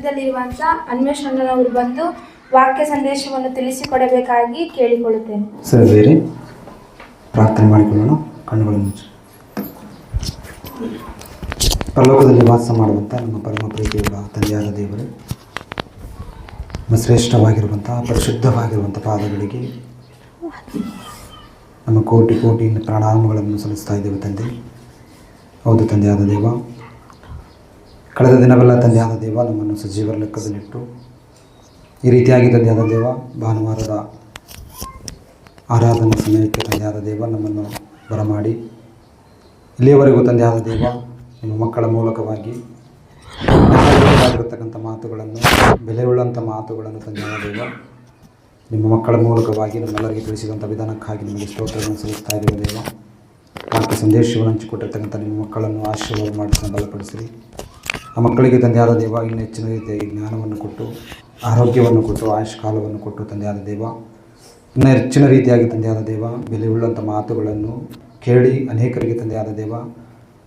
ಮಧ್ಯದಲ್ಲಿರುವಂಥ ಅನ್ವೇಷಣನವರು ಬಂದು ವಾಕ್ಯ ಸಂದೇಶವನ್ನು ತಿಳಿಸಿಕೊಡಬೇಕಾಗಿ ಕೇಳಿಕೊಳ್ಳುತ್ತೇನೆ. ಸರ್, ಬೇರೆ? ಪ್ರಾರ್ಥನೆ ಮಾಡಿಕೊಳ್ಳೋಣ ಕಣ್ಣುಗಳನ್ನು ಪ್ರಲೋಕದಲ್ಲಿ ವಾಸ ಮಾಡುವಂಥ ನಮ್ಮ ಪರಮ ಪ್ರೀತಿಯವರ ತಂದೆಯಾದ ದೇವರು, ನಮ್ಮ ಶ್ರೇಷ್ಠವಾಗಿರುವಂಥ ಪರಿಶುದ್ಧವಾಗಿರುವಂಥ ಪಾದಗಳಿಗೆ ನಮ್ಮ ಕೋಟಿ ಕೋಟಿ ಪ್ರಣಾಮಗಳನ್ನು ಸಲ್ಲಿಸ್ತಾ ಇದ್ದೇವೆ ತಂದೆ. ಹೌದು ತಂದೆಯಾದ ದೇವ ಕಳೆದ ದಿನವೆಲ್ಲ ತಂದೆಯಾದ ದೇವ ನಮ್ಮನ್ನು ಸಜೀವರ ಲೆಕ್ಕದಲ್ಲಿಟ್ಟು ಈ ರೀತಿಯಾಗಿ ತಂದೆಯಾದ ದೇವ, ಭಾನುವಾರದ ಆರಾಧನೆ ಸಮಯಕ್ಕೆ ತಂದೆಯಾದ ದೇವ ನಮ್ಮನ್ನು ಬರಮಾಡಿ. ಇಲ್ಲಿಯವರೆಗೂ ತಂದೆಯಾದ ದೇವ, ನಿಮ್ಮ ಮಕ್ಕಳ ಮೂಲಕವಾಗಿ ಆಗಿರತಕ್ಕಂಥ ಮಾತುಗಳನ್ನು ಬೆಲೆಯುಳ್ಳಂಥ ಮಾತುಗಳನ್ನು ತಂದೆಯಾದ ದೇವ, ನಿಮ್ಮ ಮಕ್ಕಳ ಮೂಲಕವಾಗಿ ನಮ್ಮೆಲ್ಲರಿಗೆ ತಿಳಿಸಿದಂಥ ವಿಧಾನಕ್ಕಾಗಿ ನಿಮಗೆ ಸ್ತೋತ್ರಗಳನ್ನು ಸಲ್ಲಿಸ್ತಾ ಇದ್ದೇವೆ ದೇವ. ವಾಕ್ಯ ಸಂದೇಶವನ್ನು ಹಂಚಿಕೊಟ್ಟಿರ್ತಕ್ಕಂಥ ನಿಮ್ಮ ಮಕ್ಕಳನ್ನು ಆಶೀರ್ವಾದ ಮಾಡಿಸಿ ಬಲಪಡಿಸಿರಿ. ಆ ಮಕ್ಕಳಿಗೆ ತಂದೆಯಾದ ದೇವ ಇನ್ನು ಹೆಚ್ಚಿನ ರೀತಿಯಾಗಿ ಜ್ಞಾನವನ್ನು ಕೊಟ್ಟು, ಆರೋಗ್ಯವನ್ನು ಕೊಟ್ಟು ಆಯುಷ್ ಕಾಲವನ್ನು ಕೊಟ್ಟು ತಂದೆಯಾದ ದೇವ. ಇನ್ನು ಹೆಚ್ಚಿನ ರೀತಿಯಾಗಿ ತಂದೆಯಾದ ದೇವ ಬೆಲೆಯುಳ್ಳಂಥ ಮಾತುಗಳನ್ನು ಕೇಳಿ ಅನೇಕರಿಗೆ ತಂದೆಯಾದ ದೇವ.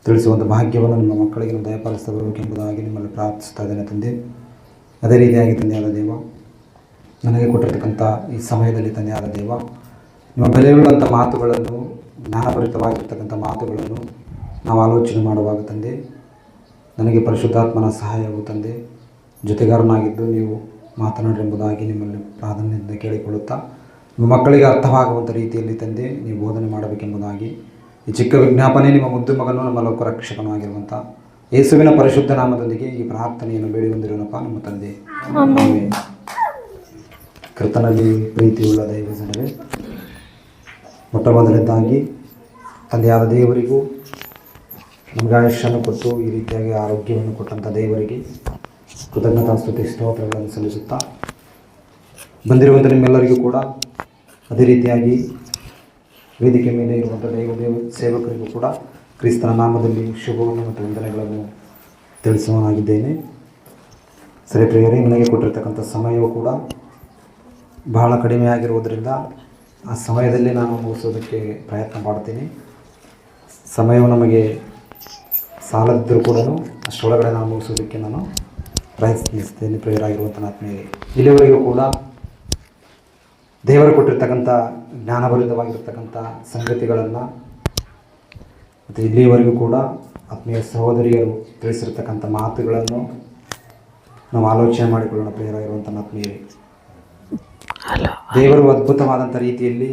ತಿಳಿಸುವಂಥ ಭಾಗ್ಯವನ್ನು ನಿಮ್ಮ ಮಕ್ಕಳಿಗೆ ನಾವು ದಯಪಾಲಿಸ್ತಾ ಬರಬೇಕೆಂಬುದಾಗಿ ನಿಮ್ಮಲ್ಲಿ ಪ್ರಾರ್ಥಿಸ್ತಾ ಇದ್ದೇನೆ ತಂದೆ. ಅದೇ ರೀತಿಯಾಗಿ ತಂದೆಯಾದ ದೇವ, ನನಗೆ ಕೊಟ್ಟಿರ್ತಕ್ಕಂಥ ಈ ಸಮಯದಲ್ಲಿ ತಂದೆಯಾದ ದೇವ, ನಿಮ್ಮ ಬೆಲೆಯುಳ್ಳಂಥ ಮಾತುಗಳನ್ನು, ಜ್ಞಾನಭರಿತವಾಗಿರ್ತಕ್ಕಂಥ ಮಾತುಗಳನ್ನು ನಾವು ಆಲೋಚನೆ ಮಾಡುವಾಗ ತಂದೆ ನನಗೆ ಪರಿಶುದ್ಧಾತ್ಮನ ಸಹಾಯವು ತಂದೆ. ಜೊತೆಗಾರನಾಗಿದ್ದು ನೀವು ಮಾತನಾಡಿರೆಂಬುದಾಗಿ ನಿಮ್ಮಲ್ಲಿ ಪ್ರಾಧಾನ್ಯದಿಂದ ಕೇಳಿಕೊಳ್ಳುತ್ತಾ ನಿಮ್ಮ ಮಕ್ಕಳಿಗೆ ಅರ್ಥವಾಗುವಂಥ ರೀತಿಯಲ್ಲಿ ತಂದೆ ನೀವು ಬೋಧನೆ ಮಾಡಬೇಕೆಂಬುದಾಗಿ. ಈ ಚಿಕ್ಕ ವಿಜ್ಞಾಪನೆ ನಿಮ್ಮ ಮುದ್ದು ಮಗನು ನಮ್ಮ ಲೋಕ ರಕ್ಷಕನಾಗಿರುವಂಥ ಯೇಸುವಿನ ಪರಿಶುದ್ಧ ನಾಮದೊಂದಿಗೆ ಈ ಪ್ರಾರ್ಥನೆಯನ್ನು ಬೇಡಿ ಬಂದಿರೋನಪ್ಪ ನಮ್ಮ ತಂದೆ. ಕೃತನಲ್ಲಿ ಕರ್ತನಲ್ಲಿ ಪ್ರೀತಿಯುಳ್ಳ ದೈವ ಜನರೇ ಮೊಟ್ಟ ಮೊದಲನೇದಾಗಿ ತಂದೆಯಾದ ದೇವರಿಗೂ ನಮಗೆ ಆಯುಷ್ಯವನ್ನು ಕೊಟ್ಟು ಈ ರೀತಿಯಾಗಿ ಆರೋಗ್ಯವನ್ನು ಕೊಟ್ಟಂಥ ದೇವರಿಗೆ ಕೃತಜ್ಞತಾ ಸ್ತುತಿ ಸ್ತೋತ್ರಗಳನ್ನು ಸಲ್ಲಿಸುತ್ತಾ ಬಂದಿರುವಂಥ ನಿಮ್ಮೆಲ್ಲರಿಗೂ ಕೂಡ ಅದೇ ರೀತಿಯಾಗಿ ವೇದಿಕೆ ಮೇಲೆ ಇರುವಂಥ ದೈವ, ದೇವ ಸೇವಕರಿಗೂ ಕೂಡ ಕ್ರಿಸ್ತನ ನಾಮದಲ್ಲಿ ಶುಭವನ್ನು ಮತ್ತು ವಂದನೆಗಳನ್ನು ತಿಳಿಸುವನಾಗಿದ್ದೇನೆ ಸರಿ ಪ್ರಿಯರೇ, ನನಗೆ ಕೊಟ್ಟಿರ್ತಕ್ಕಂಥ ಸಮಯವು ಕೂಡ ಬಹಳ ಕಡಿಮೆ ಆಗಿರುವುದರಿಂದ ಆ ಸಮಯದಲ್ಲಿ ನಾನು ಮುಗಿಸೋದಕ್ಕೆ ಪ್ರಯತ್ನ ಮಾಡ್ತೀನಿ. ಸಮಯವು ನಮಗೆ ಸಾಲದಿದ್ದರೂ ಕೂಡ ಅಷ್ಟರೊಳಗಡೆ ನಾನು ಮುಗಿಸೋದಕ್ಕೆ ನಾನು ಪ್ರಯತ್ನಿಸ್ತೇನೆ ಪ್ರೇರಾಗಿರುವಂಥ ಆತ್ಮೀಯರೇ ಇಲ್ಲಿವರೆಗೂ ಕೂಡ ದೇವರು ಕೊಟ್ಟಿರ್ತಕ್ಕಂಥ ಜ್ಞಾನಭರಿತವಾಗಿರ್ತಕ್ಕಂಥ ಸಂಗತಿಗಳನ್ನು ಮತ್ತು ಇಲ್ಲಿಯವರೆಗೂ ಕೂಡ ಆತ್ಮೀಯ ಸಹೋದರಿಯರು ತಿಳಿಸಿರ್ತಕ್ಕಂಥ ಮಾತುಗಳನ್ನು ನಾವು ಆಲೋಚನೆ ಮಾಡಿಕೊಳ್ಳೋಣ ಪ್ರೇರಾಗಿರುವಂಥ ಆತ್ಮೀಯರೇ ದೇವರು ಅದ್ಭುತವಾದಂಥ ರೀತಿಯಲ್ಲಿ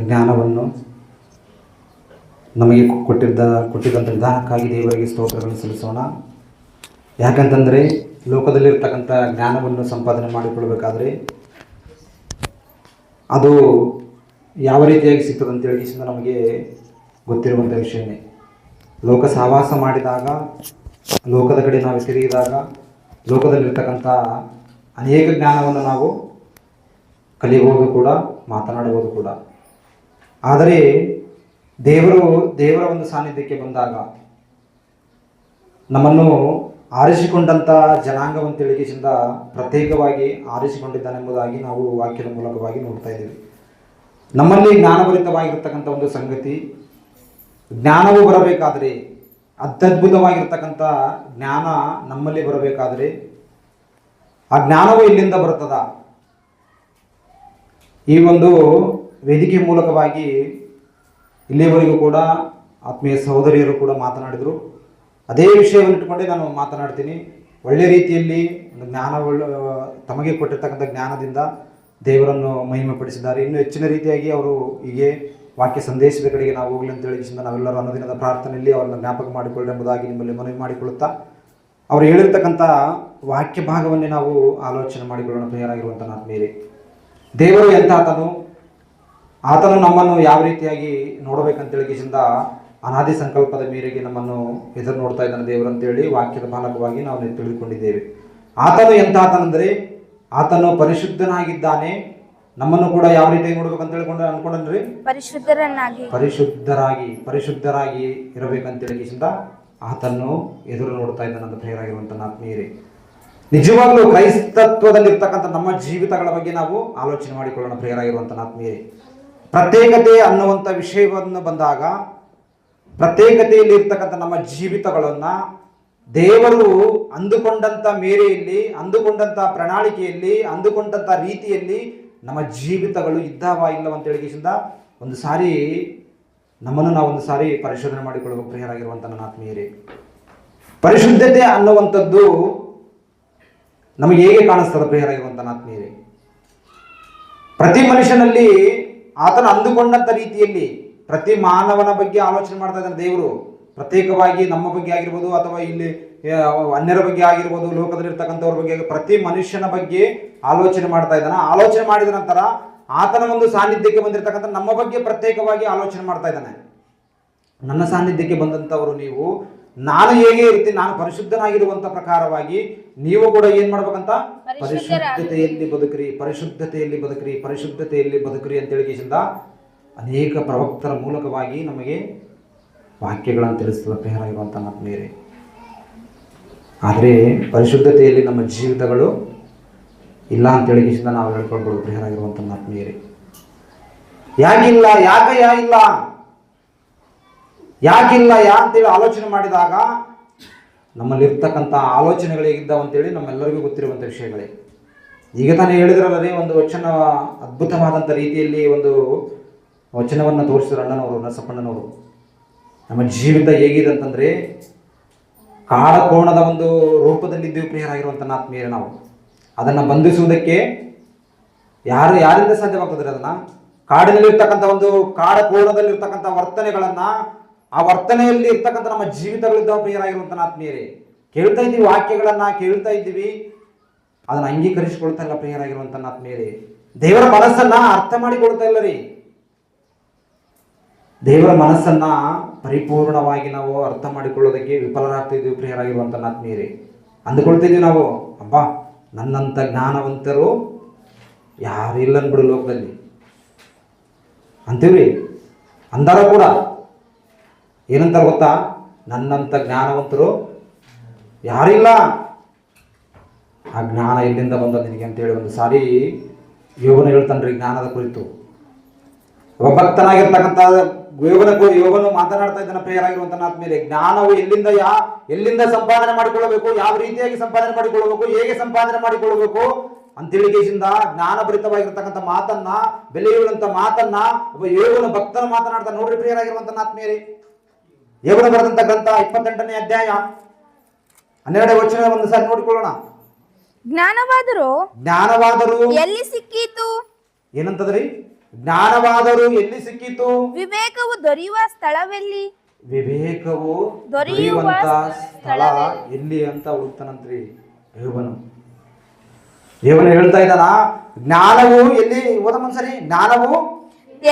ಜ್ಞಾನವನ್ನು ನಮಗೆ ಕೊಟ್ಟಿದ್ದ ಕೊಟ್ಟಿದ್ದಂಥ ವಿಧಾನಕ್ಕಾಗಿ ದೇವರಿಗೆ ಸ್ತೋತ್ರಗಳನ್ನು ಸಲ್ಲಿಸೋಣ. ಯಾಕಂತಂದರೆ ಲೋಕದಲ್ಲಿರ್ತಕ್ಕಂಥ ಜ್ಞಾನವನ್ನು ಸಂಪಾದನೆ ಮಾಡಿಕೊಳ್ಬೇಕಾದ್ರೆ ಅದು ಯಾವ ರೀತಿಯಾಗಿ ಸಿಗ್ತದೆ ಅಂತೇಳಿ ನಮಗೆ ಗೊತ್ತಿರುವಂಥ ವಿಷಯನೇ ಲೋಕ ಸಹವಾಸ ಮಾಡಿದಾಗ, ಲೋಕದ ಕಡೆ ನಾವು ತಿರುಗಿದಾಗ, ಲೋಕದಲ್ಲಿರ್ತಕ್ಕಂಥ ಅನೇಕ ಜ್ಞಾನವನ್ನು ನಾವು ಕಲಿಯಬಹುದು ಕೂಡ, ಮಾತನಾಡಬಹುದು ಕೂಡ. ಆದರೆ ದೇವರು, ದೇವರ ಒಂದು ಸಾನ್ನಿಧ್ಯಕ್ಕೆ ಬಂದಾಗ ನಮ್ಮನ್ನು ಆರಿಸಿಕೊಂಡಂಥ ಜನಾಂಗವನ್ನು ತಿಳಿಕೆಸಿಂದ ಪ್ರತ್ಯೇಕವಾಗಿ ಆರಿಸಿಕೊಂಡಿದ್ದಾನೆಂಬುದಾಗಿ ನಾವು ವಾಕ್ಯದ ಮೂಲಕವಾಗಿ ನೋಡ್ತಾ ಇದ್ದೀವಿ. ನಮ್ಮಲ್ಲಿ ಜ್ಞಾನಭರಿತವಾಗಿರ್ತಕ್ಕಂಥ ಒಂದು ಸಂಗತಿ, ಜ್ಞಾನವು ಬರಬೇಕಾದರೆ, ಅತ್ಯದ್ಭುತವಾಗಿರ್ತಕ್ಕಂಥ ಜ್ಞಾನ ನಮ್ಮಲ್ಲಿ ಬರಬೇಕಾದರೆ, ಆ ಜ್ಞಾನವು ಇಲ್ಲಿಂದ ಬರ್ತದ ಈ ಒಂದು ವೇದಿಕೆ ಮೂಲಕವಾಗಿ ಇಲ್ಲಿಯವರೆಗೂ ಕೂಡ ಆತ್ಮೀಯ ಸಹೋದರಿಯರು ಕೂಡ ಮಾತನಾಡಿದರು. ಅದೇ ವಿಷಯವನ್ನು ಇಟ್ಕೊಂಡೆ ನಾನು ಮಾತನಾಡ್ತೀನಿ. ಒಳ್ಳೆ ರೀತಿಯಲ್ಲಿ ಒಂದು ಜ್ಞಾನ ತಮಗೆ ಕೊಟ್ಟಿರ್ತಕ್ಕಂಥ ಜ್ಞಾನದಿಂದ ದೇವರನ್ನು ಮಹಿಮೆಪಡಿಸಿದ್ದಾರೆ. ಇನ್ನು ಹೆಚ್ಚಿನ ರೀತಿಯಾಗಿ ಅವರು ಹೀಗೆ ವಾಕ್ಯ ಸಂದೇಶದ ಕಡೆಗೆ ನಾವು ಹೋಗಲಿ ಅಂತ ಹೇಳಿ ನಾವೆಲ್ಲರೂ ಅನ್ನದಿನದ ಪ್ರಾರ್ಥನೆಯಲ್ಲಿ ಅವರನ್ನು ಜ್ಞಾಪಕ ಮಾಡಿಕೊಳ್ಳಿ ಎಂಬುದಾಗಿ ನಿಮ್ಮಲ್ಲಿ ಮನವಿ ಮಾಡಿಕೊಳ್ಳುತ್ತಾ, ಅವರು ಹೇಳಿರ್ತಕ್ಕಂಥ ವಾಕ್ಯ ಭಾಗವನ್ನೇ ನಾವು ಆಲೋಚನೆ ಮಾಡಿಕೊಳ್ಳೋಣ ಪ್ರಿಯರಾಗಿರುವಂಥ ಮೇಲೆ ದೇವರು ಎಂಥ ಆತನು ನಮ್ಮನ್ನು ಯಾವ ರೀತಿಯಾಗಿ ನೋಡಬೇಕಂತೇಳಿ ಕಿಶಿಂದ ಅನಾದಿ ಸಂಕಲ್ಪದ ಮೇರೆಗೆ ನಮ್ಮನ್ನು ಎದುರು ನೋಡ್ತಾ ಇದ್ದಾನೆ ದೇವರು ಅಂತೇಳಿ ವಾಕ್ಯದ ಬಾಲಕವಾಗಿ ನಾವು ತಿಳಿದುಕೊಂಡಿದ್ದೇವೆ. ಆತನು ಎಂತ ಆತನಂದರೆ ಆತನು ಪರಿಶುದ್ಧನಾಗಿದ್ದಾನೆ. ನಮ್ಮನ್ನು ಕೂಡ ಯಾವ ರೀತಿಯಾಗಿ ನೋಡ್ಬೇಕಂತ ಹೇಳ್ಕೊಂಡು ಅನ್ಕೊಂಡ್ರಿ ಪರಿಶುದ್ಧರನ್ನಾಗಿ. ಪರಿಶುದ್ಧರಾಗಿ ಪರಿಶುದ್ಧರಾಗಿ ಇರಬೇಕಂತೇಳಿ ಕಿಶಿಂದ ಆತನ್ನು ಎದುರು ನೋಡ್ತಾ ಇದ್ದಾನಂತ ಪ್ರೇರಾಗಿರುವಂತಹ ಆತ್ಮೀಯರೇ. ನಿಜವಾಗ್ಲೂ ಕ್ರೈಸ್ತತ್ವದಲ್ಲಿರ್ತಕ್ಕಂಥ ನಮ್ಮ ಜೀವಿತಗಳ ಬಗ್ಗೆ ನಾವು ಆಲೋಚನೆ ಮಾಡಿಕೊಳ್ಳೋಣ ಪ್ರೇರಾಗಿರುವಂತಹ ಆತ್ಮೀಯರೇ. ಪ್ರತ್ಯೇಕತೆ ಅನ್ನುವಂಥ ವಿಷಯವನ್ನು ಬಂದಾಗ ಪ್ರತ್ಯೇಕತೆಯಲ್ಲಿ ಇರ್ತಕ್ಕಂಥ ನಮ್ಮ ಜೀವಿತಗಳನ್ನು ದೇವರು ಅಂದುಕೊಂಡಂಥ ಮೇರೆಯಲ್ಲಿ, ಅಂದುಕೊಂಡಂಥ ಪ್ರಣಾಳಿಕೆಯಲ್ಲಿ, ಅಂದುಕೊಂಡಂಥ ರೀತಿಯಲ್ಲಿ ನಮ್ಮ ಜೀವಿತಗಳು ಇದ್ದಾವ ಇಲ್ಲವ ಅಂತ ಹೇಳಿಕೆಯಿಂದ ಒಂದು ಸಾರಿ ನಮ್ಮನ್ನು ನಾವು ಒಂದು ಸಾರಿ ಪರಿಶೋಧನೆ ಮಾಡಿಕೊಳ್ಳುವ ಪ್ರಿಯರಾಗಿರುವಂಥ ನನ್ನ ಆತ್ಮೀಯರೇ. ಪರಿಶುದ್ಧತೆ ಅನ್ನುವಂಥದ್ದು ನಮಗೆ ಹೇಗೆ ಕಾಣಿಸ್ತದೆ ಪ್ರಿಯರಾಗಿರುವಂಥ ಆತ್ಮೀಯರೇ? ಪ್ರತಿ ಮನುಷ್ಯನಲ್ಲಿ ಆತನ ಅಂದುಕೊಂಡಂತ ರೀತಿಯಲ್ಲಿ ಪ್ರತಿ ಮಾನವನ ಬಗ್ಗೆ ಆಲೋಚನೆ ಮಾಡ್ತಾ ಇದ್ದಾನೆ ದೇವರು. ಪ್ರತ್ಯೇಕವಾಗಿ ನಮ್ಮ ಬಗ್ಗೆ ಆಗಿರ್ಬೋದು ಅಥವಾ ಇಲ್ಲಿ ಅನ್ಯರ ಬಗ್ಗೆ ಆಗಿರ್ಬೋದು, ಲೋಕದಲ್ಲಿರ್ತಕ್ಕಂಥವ್ರ ಬಗ್ಗೆ ಪ್ರತಿ ಮನುಷ್ಯನ ಬಗ್ಗೆ ಆಲೋಚನೆ ಮಾಡ್ತಾ ಇದ್ದಾನೆ. ಆಲೋಚನೆ ಮಾಡಿದ ನಂತರ ಆತನ ಒಂದು ಸಾನ್ನಿಧ್ಯಕ್ಕೆ ಬಂದಿರತಕ್ಕಂಥ ನಮ್ಮ ಬಗ್ಗೆ ಪ್ರತ್ಯೇಕವಾಗಿ ಆಲೋಚನೆ ಮಾಡ್ತಾ ಇದ್ದಾನೆ. ನನ್ನ ಸಾನ್ನಿಧ್ಯಕ್ಕೆ ಬಂದಂಥವರು ನೀವು ನಾನು ಹೇಗೆ ಇರ್ತೀನಿ ನಾನು ಪರಿಶುದ್ಧನಾಗಿರುವಂತ ಪ್ರಕಾರವಾಗಿ ನೀವು ಕೂಡ ಏನ್ ಮಾಡ್ಬೇಕಂತ? ಪರಿಶುದ್ಧತೆಯಲ್ಲಿ ಬದುಕ್ರಿ ಪರಿಶುದ್ಧತೆಯಲ್ಲಿ ಬದುಕ್ರಿ ಪರಿಶುದ್ಧತೆಯಲ್ಲಿ ಬದುಕ್ರಿ ಅಂತ ಹೇಳಿಕೆಯಿಂದ ಅನೇಕ ಪ್ರವಕ್ತರ ಮೂಲಕವಾಗಿ ನಮಗೆ ವಾಕ್ಯಗಳನ್ನು ತಿಳಿಸ್ತದೆ ಇರುವಂತ ಆತ್ಮೀಯರೇ. ಆದರೆ ಪರಿಶುದ್ಧತೆಯಲ್ಲಿ ನಮ್ಮ ಜೀವಿತಗಳು ಇಲ್ಲ ಅಂತ ಹೇಳಿಕೆಯಿಂದ ನಾವು ಹೇಳ್ಕೊಳ್ಬೋದು ಪ್ರಿಯರಾಗಿರುವಂಥ ಆತ್ಮೀಯರೇ. ಯಾಕಿಲ್ಲ ಯಾಕೆ ಯಾ ಇಲ್ಲ? ಯಾಕಿಲ್ಲ ಯಾ ಅಂತೇಳಿ ಆಲೋಚನೆ ಮಾಡಿದಾಗ ನಮ್ಮಲ್ಲಿರ್ತಕ್ಕಂಥ ಅಂತೇಳಿ ನಮ್ಮೆಲ್ಲರಿಗೂ ಗೊತ್ತಿರುವಂಥ ವಿಷಯಗಳೇ. ಈಗ ತಾನೇ ಹೇಳಿದ್ರಲ್ಲದೆ ಒಂದು ವಚನ ಅದ್ಭುತವಾದಂಥ ರೀತಿಯಲ್ಲಿ ಒಂದು ವಚನವನ್ನು ತೋರಿಸಿದ್ರು ಅಣ್ಣನವರು, ನರಸಪ್ಪಣ್ಣನವರು. ನಮ್ಮ ಜೀವಿತ ಹೇಗಿದೆ ಅಂತಂದರೆ ಕಾಡಕೋಣದ ಒಂದು ರೂಪದಲ್ಲಿದ್ದೀವಿ ಪ್ರಿಯರಾಗಿರುವಂಥ ಆತ್ಮೀಯರು ನಾವು. ಅದನ್ನು ಬಂಧಿಸುವುದಕ್ಕೆ ಯಾರು ಯಾರಿಂದ ಸಾಧ್ಯವಾಗ್ತದೆ ಅದನ್ನು? ಕಾಡಿನಲ್ಲಿರ್ತಕ್ಕಂಥ ಒಂದು ಕಾಡ ವರ್ತನೆಗಳನ್ನು ವರ್ತನೆಗಳನ್ನ ಆ ವರ್ತನೆಯಲ್ಲಿ ಇರ್ತಕ್ಕಂಥ ನಮ್ಮ ಜೀವಿತಗಳಿದ್ದಾವೆ ಪ್ರಿಯರಾಗಿರುವಂಥ ಆತ್ಮೀಯರೇ. ಕೇಳ್ತಾ ಇದ್ದೀವಿ ವಾಕ್ಯಗಳನ್ನ, ಕೇಳ್ತಾ ಇದ್ದೀವಿ. ಅದನ್ನು ಅಂಗೀಕರಿಸಿಕೊಳ್ತಾ ಇಲ್ಲ ಪ್ರಿಯರಾಗಿರುವಂಥ ಆತ್ಮೀಯರೇ. ದೇವರ ಮನಸ್ಸನ್ನ ಅರ್ಥ ಮಾಡಿಕೊಳ್ತಾ ಇಲ್ಲ ರೀ. ದೇವರ ಮನಸ್ಸನ್ನ ಪರಿಪೂರ್ಣವಾಗಿ ನಾವು ಅರ್ಥ ಮಾಡಿಕೊಳ್ಳೋದಕ್ಕೆ ವಿಫಲರಾಗ್ತಾ ಇದ್ದೀವಿ ಪ್ರಿಯರಾಗಿರುವಂಥ ಆತ್ಮೀಯರೇ. ಅಂದುಕೊಳ್ತಿದ್ದೀವಿ ನಾವು, ಅಬ್ಬಾ, ನನ್ನಂಥ ಜ್ಞಾನವಂತರು ಯಾರು ಇಲ್ಲ ಅನ್ಬಿಡು ಲೋಕದಲ್ಲಿ. ಅಂತೀವ್ರಿ ಅಂದರೂ ಕೂಡ ಏನಂತಾರೆ ಗೊತ್ತಾ? ನನ್ನಂಥ ಜ್ಞಾನವಂತರು ಯಾರಿಲ್ಲ. ಆ ಜ್ಞಾನ ಎಲ್ಲಿಂದ ಬಂದ ನಿನಗೆ ಅಂತೇಳಿ ಒಂದು ಸಾರಿ ಯೋಗನ ಹೇಳ್ತಾನ್ರಿ, ಜ್ಞಾನದ ಕುರಿತು. ಒಬ್ಬ ಭಕ್ತನಾಗಿರ್ತಕ್ಕಂಥ ಯೋಗನ ಯೋಗನು ಮಾತನಾಡ್ತಾ ಇದ್ದಾನೆ ಪ್ರಿಯರಾಗಿರುವಂತ ಆದ್ಮೇಲೆ ಜ್ಞಾನವು ಎಲ್ಲಿಂದ ಯಾ ಎಲ್ಲಿಂದ ಸಂಪಾದನೆ ಮಾಡಿಕೊಳ್ಳಬೇಕು, ಯಾವ ರೀತಿಯಾಗಿ ಸಂಪಾದನೆ ಮಾಡಿಕೊಳ್ಳಬೇಕು, ಹೇಗೆ ಸಂಪಾದನೆ ಮಾಡಿಕೊಳ್ಳಬೇಕು ಅಂತೇಳಿಕೆಯಿಂದ ಜ್ಞಾನಭರಿತವಾಗಿರ್ತಕ್ಕಂಥ ಮಾತನ್ನ ಬೆಲೆಯುಳ್ಳಂತ ಮಾತನ್ನ ಒಬ್ಬ ಯೋಗನ ಭಕ್ತನ ಮಾತನಾಡ್ತಾ ನೋಡ್ರಿ ಪ್ರಿಯರಾಗಿರುವಂತ ಆತ್ಮೀಯರೇ ಯೋಗನ ಬರೆದಂತ ಗ್ರಂಥ ಇಪ್ಪತ್ತೆಂಟನೇ ಅಧ್ಯಾಯ ಹನ್ನೆರಡು ವಚನ ಒಂದು ಸಾರಿ ನೋಡಿಕೊಳ್ಳೋಣ. ಜ್ಞಾನವಾದರೂ ಜ್ಞಾನವಾದರೂ ಎಲ್ಲಿ ಸಿಕ್ಕೀತು? ಏನಂತದ್ರಿ? ಜ್ಞಾನವಾದರೂ ಎಲ್ಲಿ ಸಿಕ್ಕಿತು? ವಿವೇಕವು ದೊರೆಯುವ ಸ್ಥಳವೆಲ್ಲಿ? ವಿವೇಕವು ದೊರೆಯುವ ದೊರೆಯುವಂತ ಸ್ಥಳ. ಎಲ್ಲಿ ಅಂತ ಹುಡುಕ್ತಾನಂತ್ರಿ ಯೋಗನು ಯೋಗನು ಹೇಳ್ತಾ ಇದ್ದಾನ? ಜ್ಞಾನವು ಎಲ್ಲಿ? ಓದ ಮನ್ಸರಿ ಜ್ಞಾನವು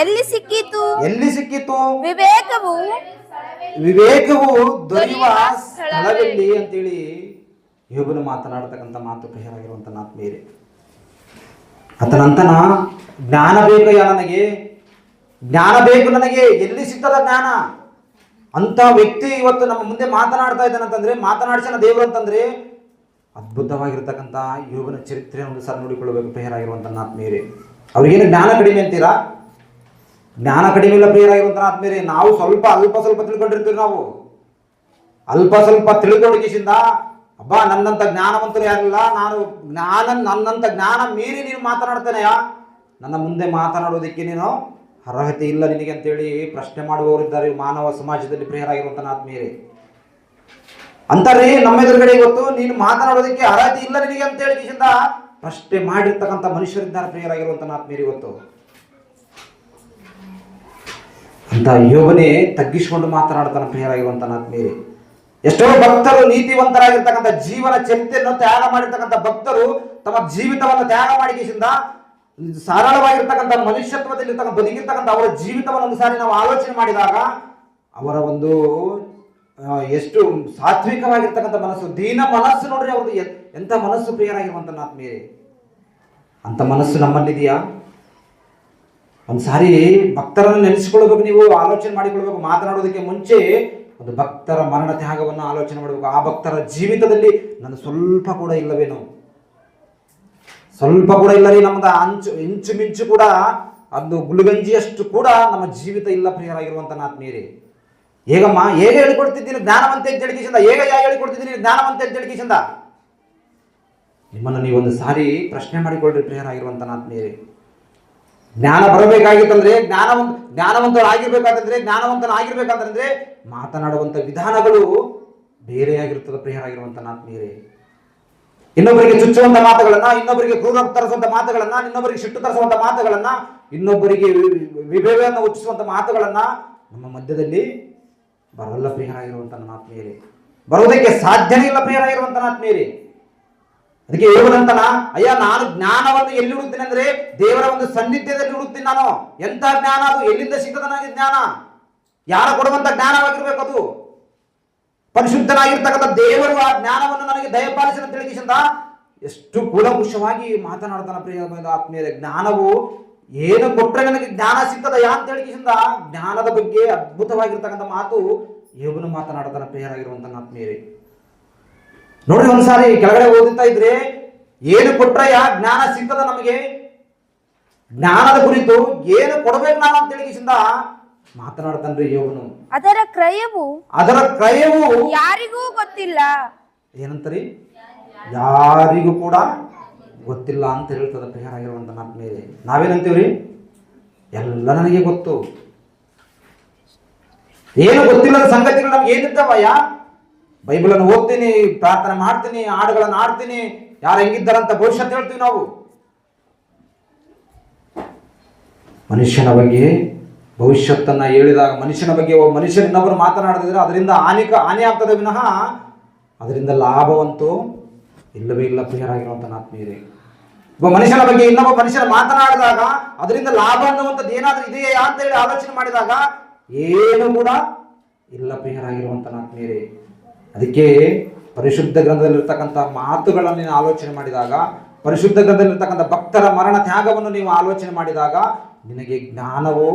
ಎಲ್ಲಿ ಸಿಕ್ಕಿತು? ಎಲ್ಲಿ ಸಿಕ್ಕಿತು? ವಿವೇಕವು ವಿವೇಕವು ದೊರೆಯುವ ಸ್ಥಳದಲ್ಲಿ ಸ್ಥಳವೆಲ್ಲಿ ಅಂತೇಳಿ ಯೋಗನು ಮಾತನಾಡತಕ್ಕಂಥ ಮಾತು ಪ್ರಿಯರಾಗಿರುವಂಥ ನಾತ್ ಬೇರೆ ಆತನಂತನ ಜ್ಞಾನ ಬೇಕಯ್ಯ ನನಗೆ? ಜ್ಞಾನ ಬೇಕು ನನಗೆ ಎಲ್ಲಿ ಸಿಗ್ತದ ಜ್ಞಾನ? ಅಂತ ವ್ಯಕ್ತಿ ಇವತ್ತು ನಮ್ಮ ಮುಂದೆ ಮಾತನಾಡ್ತಾ ಇದ್ದಾನಂತಂದ್ರೆ ಮಾತನಾಡಿಸಿನ ದೇವರು ಅಂತಂದ್ರೆ ಅದ್ಭುತವಾಗಿರ್ತಕ್ಕಂಥ ಯೋಗನ ಚರಿತ್ರೆ ಒಂದು ಸರ್ ನೋಡಿಕೊಳ್ಳಬೇಕು ಪ್ರಿಯರಾಗಿರುವಂಥ ಮೇರೆ ಅವ್ರಿಗೇನು ಜ್ಞಾನ ಕಡಿಮೆ ಅಂತೀರಾ? ಜ್ಞಾನ ಕಡಿಮೆ ಇಲ್ಲ ಪ್ರಿಯರಾಗಿರುವಂಥ ಆತ್ಮೀಯರೇ, ನಾವು ಸ್ವಲ್ಪ ಅಲ್ಪ ಸ್ವಲ್ಪ ತಿಳ್ಕೊಂಡಿರ್ತೀವಿ ನಾವು. ಅಲ್ಪ ಸ್ವಲ್ಪ ತಿಳಿದೊಡಗಿಸಿಂದ ಅಬ್ಬ, ನನ್ನಂತ ಜ್ಞಾನವಂತರು ಯಾರಿಲ್ಲ, ನಾನು ಜ್ಞಾನ, ನನ್ನಂತ ಜ್ಞಾನ ಮೀರಿ ನೀನು ಮಾತನಾಡ್ತೇನೆಯಾ ನನ್ನ ಮುಂದೆ ಮಾತನಾಡೋದಕ್ಕೆ ನೀನು ಅರ್ಹತೆ ಇಲ್ಲ ನಿನಗೆ ಅಂತೇಳಿ ಪ್ರಶ್ನೆ ಮಾಡುವವರಿದ್ದಾರೆ ಮಾನವ ಸಮಾಜದಲ್ಲಿ ಪ್ರಿಯರಾಗಿರುವಂಥ ಆತ್ಮೀಯರೇ. ಅಂತಾರ್ರಿ ನಮ್ಮ ಎದುರುಗಡೆ ಇವತ್ತು ನೀನು ಮಾತನಾಡೋದಕ್ಕೆ ಅರ್ಹತೆ ಇಲ್ಲ ನಿನಗೆ ಅಂತೇಳಿ ಪ್ರಶ್ನೆ ಮಾಡಿರ್ತಕ್ಕಂಥ ಮನುಷ್ಯರಿದ್ದಾರೆ ಪ್ರಿಯರಾಗಿರುವಂಥ ಆತ್ಮೀಯರು ಇವತ್ತು ಅಂತ ಯೋಗನೇ ತಗ್ಗಿಸಿಕೊಂಡು ಮಾತನಾಡ್ತಾನೆ ಪ್ರಿಯರಾಗಿರುವಂತ ಆತ್ಮೀಯರೇ. ಎಷ್ಟೋ ಭಕ್ತರು ನೀತಿವಂತರಾಗಿರ್ತಕ್ಕಂಥ ಜೀವನ ಚರಿತ್ರೆಯನ್ನು ತ್ಯಾಗ ಮಾಡಿರ್ತಕ್ಕಂಥ ಭಕ್ತರು ತಮ್ಮ ಜೀವಿತವನ್ನು ತ್ಯಾಗ ಮಾಡಿಕೆಸಿಂದ ಸರಳವಾಗಿರ್ತಕ್ಕಂಥ ಮನುಷ್ಯತ್ವದಲ್ಲಿ ಬದುಕಿರ್ತಕ್ಕಂಥ ಅವರ ಜೀವಿತವನ್ನು ಒಂದುಸಾರಿ ನಾವು ಆಲೋಚನೆ ಮಾಡಿದಾಗ ಅವರ ಒಂದು ಎಷ್ಟು ಸಾತ್ವಿಕವಾಗಿರ್ತಕ್ಕಂಥ ಮನಸ್ಸು, ದೀನ ಮನಸ್ಸು ನೋಡ್ರಿ ಅವ್ರದ್ದು ಎಂಥ ಮನಸ್ಸು ಪ್ರಿಯರಾಗಿರುವಂತ ಆತ್ಮೀಯರೇ. ಅಂತ ಮನಸ್ಸು ನಮ್ಮಲ್ಲಿದೆಯಾ? ಒಂದು ಸಾರಿ ಭಕ್ತರನ್ನು ನೆನೆಸಿಕೊಳ್ಬೇಕು, ನೀವು ಆಲೋಚನೆ ಮಾಡಿಕೊಳ್ಬೇಕು, ಮಾತನಾಡೋದಕ್ಕೆ ಮುಂಚೆ ಒಂದು ಭಕ್ತರ ಮರಣ ತ್ಯಾಗವನ್ನು ಆಲೋಚನೆ ಮಾಡಬೇಕು. ಆ ಭಕ್ತರ ಜೀವಿತದಲ್ಲಿ ನನ್ನ ಸ್ವಲ್ಪ ಕೂಡ ಇಲ್ಲವೇನೋ? ಸ್ವಲ್ಪ ಕೂಡ ಇಲ್ಲ ರೀ ನಮ್ದು ಅಂಚು, ಇಂಚು ಮಿಂಚು ಕೂಡ, ಅದು ಗುಲ್ಗಂಜಿಯಷ್ಟು ಕೂಡ ನಮ್ಮ ಜೀವಿತ ಇಲ್ಲ ಪ್ರಿಯರಾಗಿರುವಂಥ ಆತ್ಮೀಯರೇ. ಹೇಗಮ್ಮ? ಹೇಗೆ ಹೇಳಿಕೊಡ್ತಿದ್ದೀನಿ? ಜ್ಞಾನವಂತ ಅಂತ ಹೇಳಿಕಿಸಿಂದ ಹೇಗೆ ಯಾ ಹೇಳಿಕೊಡ್ತಿದ್ದೀನಿ? ಜ್ಞಾನವಂತ ಅಂತ ಹೇಳಿಕಿಸಿಂದ ನಿಮ್ಮನ್ನು ನೀವೊಂದು ಸಾರಿ ಪ್ರಶ್ನೆ ಮಾಡಿಕೊಳ್ಳ್ರಿ ಪ್ರಿಯರಾಗಿರುವಂತ ಆತ್ಮೀಯರೇ. ಜ್ಞಾನ ಬರಬೇಕಾಗಿತ್ತಂದ್ರೆ ಜ್ಞಾನವಂತ ಜ್ಞಾನವಂತರಾಗಿರ್ಬೇಕಾದಂದ್ರೆ ಜ್ಞಾನವಂತನಾಗಿರ್ಬೇಕಂತಂದ್ರೆ ಮಾತನಾಡುವಂಥ ವಿಧಾನಗಳು ಬೇರೆಯಾಗಿರ್ತದೆ ಪ್ರಿಯರಾಗಿರುವಂಥ ಆತ್ಮೀಯರೇ ಇನ್ನೊಬ್ಬರಿಗೆ ಚುಚ್ಚುವಂತ ಮಾತುಗಳನ್ನ, ಇನ್ನೊಬ್ಬರಿಗೆ ಕ್ರೂರ ತರಿಸುವಂಥ ಮಾತುಗಳನ್ನ, ಇನ್ನೊಬ್ಬರಿಗೆ ಸಿಟ್ಟು ತರಿಸುವಂಥ ಮಾತುಗಳನ್ನ, ಇನ್ನೊಬ್ಬರಿಗೆ ವಿಭೇದವನ್ನು ಉಚ್ಚಿಸುವಂಥ ಮಾತುಗಳನ್ನ ನಮ್ಮ ಮಧ್ಯದಲ್ಲಿ ಬರಲ್ಲ ಪ್ರಿಯರಾಗಿರುವಂಥ ಆತ್ಮೀಯರೇ ಬರುವುದಕ್ಕೆ ಸಾಧ್ಯನೇ ಇಲ್ಲ ಪ್ರಿಯರಾಗಿರುವಂಥ ಆತ್ಮೀಯರೇ ಅದಕ್ಕೆ ಹೇಳುವಂತನ ಅಯ್ಯ, ನಾನು ಜ್ಞಾನವನ್ನು ಎಲ್ಲಿ ಹುಡುಕ್ತೀನಿ ಅಂದ್ರೆ ದೇವರ ಒಂದು ಸನ್ನಿಧ್ಯದಲ್ಲಿ ಹುಡುಕ್ತೀನಿ ನಾನು. ಎಂತ ಜ್ಞಾನ ಅದು? ಎಲ್ಲಿಂದ ಸಿಗ್ತದ ನನಗೆ ಜ್ಞಾನ? ಯಾರ ಕೊಡುವಂತ ಜ್ಞಾನವಾಗಿರ್ಬೇಕು ಅದು? ಪರಿಶುದ್ಧನಾಗಿರ್ತಕ್ಕಂಥ ದೇವರು ಆ ಜ್ಞಾನವನ್ನು ನನಗೆ ದಯಪಾಲಿಸಿದ ತಿಳಿಗಿಸಿದ ಎಷ್ಟು ಕೂಲಂಕುಷವಾಗಿ ಮಾತನಾಡ್ತಾನ ಪ್ರಿಯ ಆತ್ಮೀಯರೇ, ಜ್ಞಾನವು ಏನು ಕೊಟ್ಟರೆ ನನಗೆ ಜ್ಞಾನ ಸಿಗ್ತದ ಯಾ ಅಂತ ಹೇಳಿಕಿಸಿಂದ ಜ್ಞಾನದ ಬಗ್ಗೆ ಅದ್ಭುತವಾಗಿರ್ತಕ್ಕಂಥ ಮಾತು ಯೋಗನು ಮಾತನಾಡ್ತಾನ ಪ್ರಿಯರಾಗಿರುವಂತಹ ಆತ್ಮೀಯರೇ. ನೋಡ್ರಿ ಒಂದ್ಸಾರಿ ಕೆಳಗಡೆ ಓದುತ್ತಾ ಇದ್ರೆ ಏನು ಕೊಟ್ರಯ್ಯ? ಜ್ಞಾನ ಸಿಗ್ತದ ನಮಗೆ? ಜ್ಞಾನದ ಕುರಿತು ಏನು ಕೊಡಬೇಕು ನಾನು ಅಂತ ಹೇಳಿಕಿಸಿಂದ ಮಾತನಾಡ್ತಾನ್ರಿ ಇವನು ಅದರ ಕ್ರಯವು ಅದರ ಕ್ರಯವು ಯಾರಿಗೂ ಗೊತ್ತಿಲ್ಲ. ಏನಂತರಿ? ಯಾರಿಗೂ ಕೂಡ ಗೊತ್ತಿಲ್ಲ ಅಂತ ಹೇಳ್ತದ ಪ್ರಿಯರಾಗಿರುವಂತ ನಮ್ಮ ಮೇಲೆ. ನಾವೇನಂತೀವ್ರಿ? ಎಲ್ಲ ನನಗೆ ಗೊತ್ತು. ಏನು ಗೊತ್ತಿಲ್ಲದ ಸಂಗತಿಗಳು ನಮ್ಗೆ ಏನಿದ್ದಾವಯ್ಯ? ಬೈಬಲನ್ನು ಓದ್ತೀನಿ, ಪ್ರಾರ್ಥನೆ ಮಾಡ್ತೀನಿ, ಹಾಡುಗಳನ್ನು ಆಡ್ತೀನಿ ಯಾರು ಹೆಂಗಿದ್ದಾರಂತ ಭವಿಷ್ಯತ್ ಹೇಳ್ತೀವಿ ನಾವು. ಮನುಷ್ಯನ ಬಗ್ಗೆ, ಭವಿಷ್ಯತ್ತನ್ನ ಹೇಳಿದಾಗ ಮನುಷ್ಯನ ಬಗ್ಗೆ ಒಬ್ಬ ಮನುಷ್ಯನ ಇನ್ನೊಬ್ಬರು ಮಾತನಾಡದಿದ್ರೆ ಅದರಿಂದ ಹಾನಿಕ, ಹಾನಿ ಆಗ್ತದೆ ವಿನಃ ಅದರಿಂದ ಲಾಭವಂತೂ ಇಲ್ಲವೇ ಇಲ್ಲ ಪ್ರಿಯರಾಗಿರುವಂತ ಆತ್ಮೀಯರೇ. ಒಬ್ಬ ಮನುಷ್ಯನ ಬಗ್ಗೆ ಇನ್ನೊಬ್ಬ ಮನುಷ್ಯನ ಮಾತನಾಡಿದಾಗ ಅದರಿಂದ ಲಾಭ ಅನ್ನುವಂಥದ್ದು ಏನಾದ್ರೂ ಇದೆಯಾ ಅಂತ ಹೇಳಿ ಆಲೋಚನೆ ಮಾಡಿದಾಗ ಏನು ಕೂಡ ಇಲ್ಲ ಪ್ರಿಯರಾಗಿರುವಂತ ಆತ್ಮೀಯರೇ. ಅದಕ್ಕೆ ಪರಿಶುದ್ಧ ಗ್ರಂಥದಲ್ಲಿರ್ತಕ್ಕಂಥ ಮಾತುಗಳನ್ನು ನೀನು ಆಲೋಚನೆ ಮಾಡಿದಾಗ, ಪರಿಶುದ್ಧ ಗ್ರಂಥದಲ್ಲಿರ್ತಕ್ಕಂಥ ಭಕ್ತರ ಮರಣ ತ್ಯಾಗವನ್ನು ನೀವು ಆಲೋಚನೆ ಮಾಡಿದಾಗ, ನಿನಗೆ ಜ್ಞಾನವು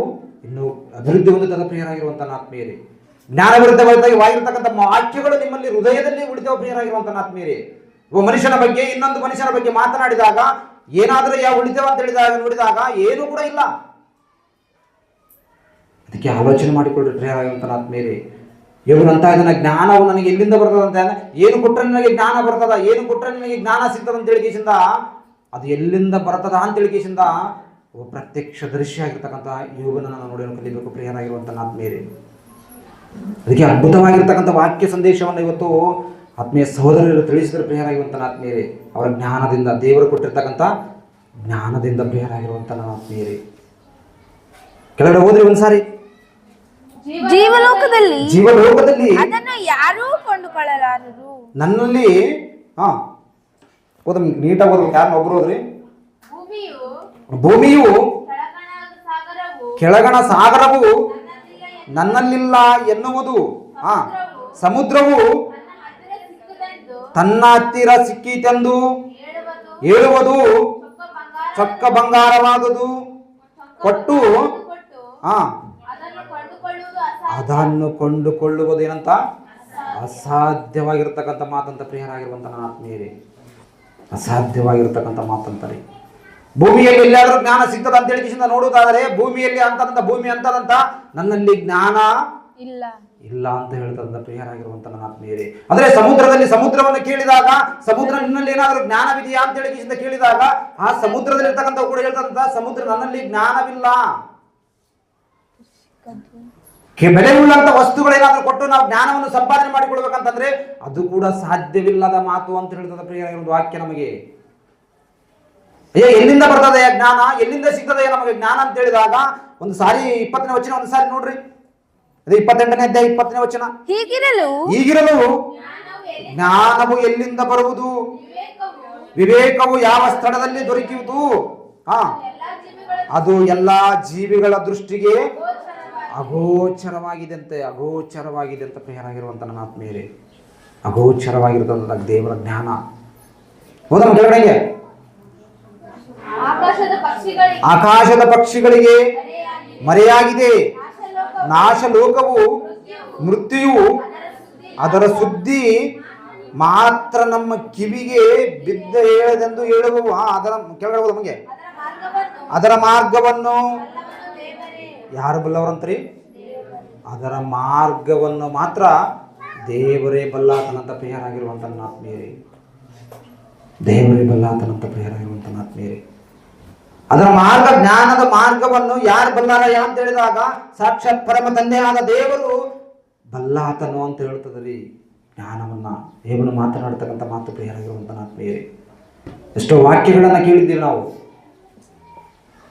ಇನ್ನು ಅಭಿವೃದ್ಧಿ ಹೊಂದುತ್ತದೆ ಪ್ರಿಯರಾಗಿರುವಂತ ಆತ್ಮೀಯರೇ. ಜ್ಞಾನ ವಿರುದ್ಧವಾಗಿರ್ತಕ್ಕಂಥ ವಾಕ್ಯಗಳು ನಿಮ್ಮಲ್ಲಿ ಹೃದಯದಲ್ಲಿ ಉಳಿದವ ಪ್ರಿಯರಾಗಿರುವಂತ ಆತ್ಮೀಯರೇ. ಒಬ್ಬ ಮನುಷ್ಯನ ಬಗ್ಗೆ, ಇನ್ನೊಂದು ಮನುಷ್ಯನ ಬಗ್ಗೆ ಮಾತನಾಡಿದಾಗ, ಏನಾದರೂ ಯಾವ ಉಳಿತೇವ ಅಂತ ಹೇಳಿದಾಗ, ನೋಡಿದಾಗ ಏನೂ ಕೂಡ ಇಲ್ಲ. ಅದಕ್ಕೆ ಆಲೋಚನೆ ಮಾಡಿಕೊಳ್ಳಿ ಪ್ರಿಯರಾಗಿರುವಂತ ಆತ್ಮೀಯರೇ. ಇವನಂತ ಇದನ್ನ ಜ್ಞಾನವು ನನಗೆ ಎಲ್ಲಿಂದ ಬರ್ತದಂತ ಏನು ಕೊಟ್ಟರೆ ನನಗೆ ಜ್ಞಾನ ಬರ್ತದ, ಏನು ಕೊಟ್ಟರೆ ನನಗೆ ಜ್ಞಾನ ಸಿಗ್ತದ ಅಂತ ಹೇಳಿಕೆಸಿಂದ ಅದು ಎಲ್ಲಿಂದ ಬರ್ತದ ಅಂತ ಹೇಳಿಕೆಸಿಂದ ಒಬ್ಬ ಪ್ರತ್ಯಕ್ಷ ದೃಶ್ಯಾಗಿರ್ತಕ್ಕಂಥ ಯೋಗನನ್ನು ನಾವು ನೋಡಿ ಕಲಿಬೇಕು ಪ್ರಿಯರಾಗಿರುವಂಥ ಆತ್ಮೀಯರೇ. ಅದಕ್ಕೆ ಅದ್ಭುತವಾಗಿರ್ತಕ್ಕಂಥ ವಾಕ್ಯ ಸಂದೇಶವನ್ನು ಇವತ್ತು ಆತ್ಮೀಯ ಸಹೋದರರು ತಿಳಿಸಿದರೆ ಪ್ರಿಯರಾಗಿರುವಂಥ ಆತ್ಮೀಯರೇ. ಅವರ ಜ್ಞಾನದಿಂದ, ದೇವರು ಕೊಟ್ಟಿರ್ತಕ್ಕಂಥ ಜ್ಞಾನದಿಂದ ಪ್ರಿಯರಾಗಿರುವಂಥ ನನ್ನ ಆತ್ಮೀಯರೇ. ಕೆಳಗಡೆ ಹೋದ್ರಿ ಒಂದ್ಸಾರಿ ಜೀವಲೋಕದಲ್ಲಿ ಜೀವಲೋಕದಲ್ಲಿ ಅದನ್ನು ಯಾರೂ ಕೊಂಡುಕೊಳ್ಳಲಾರರು. ನನ್ನಲ್ಲಿ ಹಾ ಓದ ನೀಟಾಗಿ ಓದ್ಬೇಕು. ಯಾರನ್ನ ಒಬ್ರು ಹೋದ್ರಿ? ಭೂಮಿಯು ಭೂಮಿಯು ಕೆಳಗಣ ಸಾಗರವು ನನ್ನಲ್ಲಿಲ್ಲ ಎನ್ನುವುದು. ಹಾ ಸಮುದ್ರವು ತನ್ನ ಹತ್ತಿರ ಸಿಕ್ಕೀತೆಂದು ಹೇಳುವುದು ಹೇಳುವುದು ಚೊಕ್ಕ ಬಂಗಾರ ಚೊಕ್ಕ ಬಂಗಾರವಾದುದು ಕೊಟ್ಟು ಕೊಟ್ಟು ಹಾ ಕೊಂಡುಕೊಳ್ಳುವುದು ಅದನ್ನು ಕಂಡುಕೊಳ್ಳುವುದೇನಂತ? ಅಸಾಧ್ಯವಾಗಿರ್ತಕ್ಕಂಥ ಮಾತಂತ ಪ್ರಿಯರಾಗಿರುವಂತಹ ನನ್ನ ಆತ್ಮೀಯರೇ. ಅಸಾಧ್ಯವಾಗಿರ್ತಕ್ಕಂಥ ಮಾತಂತಾರೆ. ಭೂಮಿಯಲ್ಲಿ ಎಲ್ಲಾದರೂ ಜ್ಞಾನ ಸಿಗ್ತದೆ ಅಂತ ಹೇಳಿ ನೋಡುವುದಾದರೆ ಭೂಮಿಯಲ್ಲಿ ಅಂತದಂತ ಭೂಮಿ ಅಂತದಂತ ನನ್ನಲ್ಲಿ ಜ್ಞಾನ ಇಲ್ಲ. ಇಲ್ಲ ಅಂತ ಹೇಳ್ತದಂತ ಪ್ರಿಯರಾಗಿರುವಂತ ನನ್ನ ಆತ್ಮೀಯರೇ. ಅಂದ್ರೆ ಸಮುದ್ರದಲ್ಲಿ ಸಮುದ್ರವನ್ನು ಕೇಳಿದಾಗ ಸಮುದ್ರ ನಿನ್ನಲ್ಲಿ ಏನಾದರೂ ಜ್ಞಾನವಿದೆಯಾ ಅಂತ ಹೇಳಿ ಕೇಳಿದಾಗ ಆ ಸಮುದ್ರದಲ್ಲಿ ಇರ್ತಕ್ಕಂಥ ಕೂಡ ಹೇಳ್ತದಂತ ಸಮುದ್ರ ನನ್ನಲ್ಲಿ ಜ್ಞಾನವಿಲ್ಲ. ಬೆಲೆ ಉಳ್ಳಂತ ವಸ್ತುಗಳೇನಾದ್ರೂ ಕೊಟ್ಟು ನಾವು ಜ್ಞಾನವನ್ನು ಸಂಪಾದನೆ ಮಾಡಿಕೊಳ್ಬೇಕಂತಂದ್ರೆ ಅದು ಕೂಡ ಸಾಧ್ಯವಿಲ್ಲದ ಮಾತು ಅಂತ ಹೇಳ್ತದೆ ಪ್ರಿಯ ಒಂದು ವಾಕ್ಯ ನಮಗೆ. ಅಯ್ಯ ಎಲ್ಲಿಂದ ಬರ್ತದೆ ಜ್ಞಾನ? ಎಲ್ಲಿಂದ ಸಿಗ್ತದೆ ನಮಗೆ ಜ್ಞಾನ ಅಂತ ಹೇಳಿದಾಗ ಒಂದು ಸಾರಿ ಇಪ್ಪತ್ತನೇ ವಚನ ಒಂದು ಸಾರಿ ನೋಡ್ರಿ. ಅದೇ ಇಪ್ಪತ್ತೆಂಟನೇ ಅಧ್ಯಾಯ ಇಪ್ಪತ್ತನೇ ವಚನ. ಹೀಗಿರಲು ಈಗಿರಲು ಜ್ಞಾನವು ಎಲ್ಲಿ ಜ್ಞಾನವು ಎಲ್ಲಿಂದ ಬರುವುದು? ವಿವೇಕವು. ವಿವೇಕವು ಯಾವ ಸ್ಥಳದಲ್ಲಿ ದೊರಕುವುದು ಹಾ ಎಲ್ಲಾ ಜೀವಿಗಳ ಅದು ಎಲ್ಲಾ ಜೀವಿಗಳ ದೃಷ್ಟಿಗೆ ಗೋಚರವಾಗಿ ಅಗೋಚರವಾಗಿದೆ ಅಂತೆ ಅಗೋಚರವಾಗಿದೆ ಅಂತ ಪ್ರಿಯರಾಗಿರುವಂಥ ನನ್ನ ಆತ್ಮೀಯರೇ ಅಗೋಚರವಾಗಿರ್ತಕ್ಕಂಥ ದೇವರ ಜ್ಞಾನ. ಹೋದ ಕೆಳಗಡೆಗೆ. ಆಕಾಶದ ಪಕ್ಷಿಗಳಿಗೆ ಮರೆಯಾಗಿದೆ. ನಾಶಲೋಕವು ನಾಶ ಲೋಕವು ಮೃತ್ಯುವು ಅದರ ಸುದ್ದಿ ಮಾತ್ರ ನಮ್ಮ ಕಿವಿಗೆ ಬಿದ್ದ ಹೇಳದೆಂದು ಹೇಳುವ ಅದರ ಕೆಳಗಡೆ ನಮಗೆ. ಅದರ ಮಾರ್ಗವನ್ನು ಅದರ ಮಾರ್ಗವನ್ನು ಬಲ್ಲವನು ದೇವರೇ ಯಾರು ಬಲ್ಲವರಂತರಿ? ಅದರ ಮಾರ್ಗವನ್ನು ಮಾತ್ರ ದೇವರೇ ಬಲ್ಲಾತನಂತ ಪ್ರಿಯರಾಗಿರುವಂಥ ಆತ್ಮೀಯರಿ. ದೇವರೇ ಬಲ್ಲಾತನಂತ ಪ್ರಿಯರಾಗಿರುವಂಥ ಆತ್ಮೀಯರಿ. ಅದರ ಮಾರ್ಗ ಜ್ಞಾನದ ಮಾರ್ಗವನ್ನು ಯಾರು ಬಲ್ಲಾರ ಅಂತ ಹೇಳಿದಾಗ ಸಾಕ್ಷಾತ್ ಪರಮ ತಂದೆಯಾದ ದೇವರು ಬಲ್ಲಾತನು ಅಂತ ಹೇಳ್ತದ್ರಿ ಜ್ಞಾನವನ್ನ ದೇವನು ಮಾತನಾಡ್ತಕ್ಕಂಥ ಮಾತು ಪ್ರಿಯರಾಗಿರುವಂಥ ಆತ್ಮೀಯರೇ. ಎಷ್ಟೋ ವಾಕ್ಯಗಳನ್ನು ಕೇಳಿದ್ದೀವಿ ನಾವು.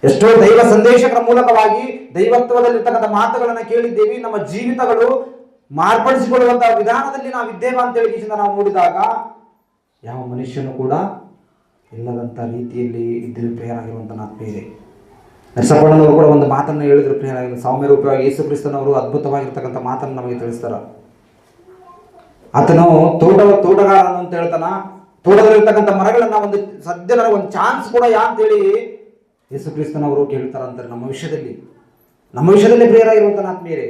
ಎಷ್ಟೋ ದೈವ ಸಂದೇಶಗಳ ಮೂಲಕವಾಗಿ ದೈವತ್ವದಲ್ಲಿರ್ತಕ್ಕಂಥ ಮಾತುಗಳನ್ನು ಕೇಳಿದ್ದೇವೆ. ನಮ್ಮ ಜೀವಿತಗಳು ಮಾರ್ಪಡಿಸಿಕೊಳ್ಳುವಂತಹ ವಿಧಾನದಲ್ಲಿ ನಾವು ಇದ್ದೇವೆ ಅಂತ ಹೇಳಿ ನಾವು ನೋಡಿದಾಗ ಯಾವ ಮನುಷ್ಯನು ಕೂಡ ಇಲ್ಲದಂಥ ರೀತಿಯಲ್ಲಿ ಇದ್ದರೆ ನಾ ಆತ್ಮೀಯರೇ ನರಸಪ್ಪಣ್ಣನವರು ಕೂಡ ಒಂದು ಮಾತನ್ನು ಹೇಳಿದ್ರು ಪ್ರಿಯರಾಗಿರೋ ಸೌಮ್ಯ ರೂಪವಾಗಿ ಯೇಸು ಕ್ರಿಸ್ತನವರು ಅದ್ಭುತವಾಗಿರ್ತಕ್ಕಂಥ ಮಾತನ್ನು ನಮಗೆ ತಿಳಿಸ್ತಾರ. ಆತನು ತೋಟ, ತೋಟಗಾರನು ಅಂತ ಹೇಳ್ತಾನ. ತೋಟದಲ್ಲಿರ್ತಕ್ಕಂಥ ಮರಗಳನ್ನ ಒಂದು ಸದ್ಯ ನನಗೆ ಒಂದು ಚಾನ್ಸ್ ಕೂಡ ಯಾ ಅಂತೇಳಿ ಯೇಸು ಕ್ರಿಸ್ತನವರು ಕೇಳ್ತಾರಂತಾರೆ ನಮ್ಮ ವಿಷಯದಲ್ಲಿ. ನಮ್ಮ ವಿಷಯದಲ್ಲಿ ಪ್ರಿಯರಾಗಿರುವಂಥ ಆತ್ಮೀಯರೇ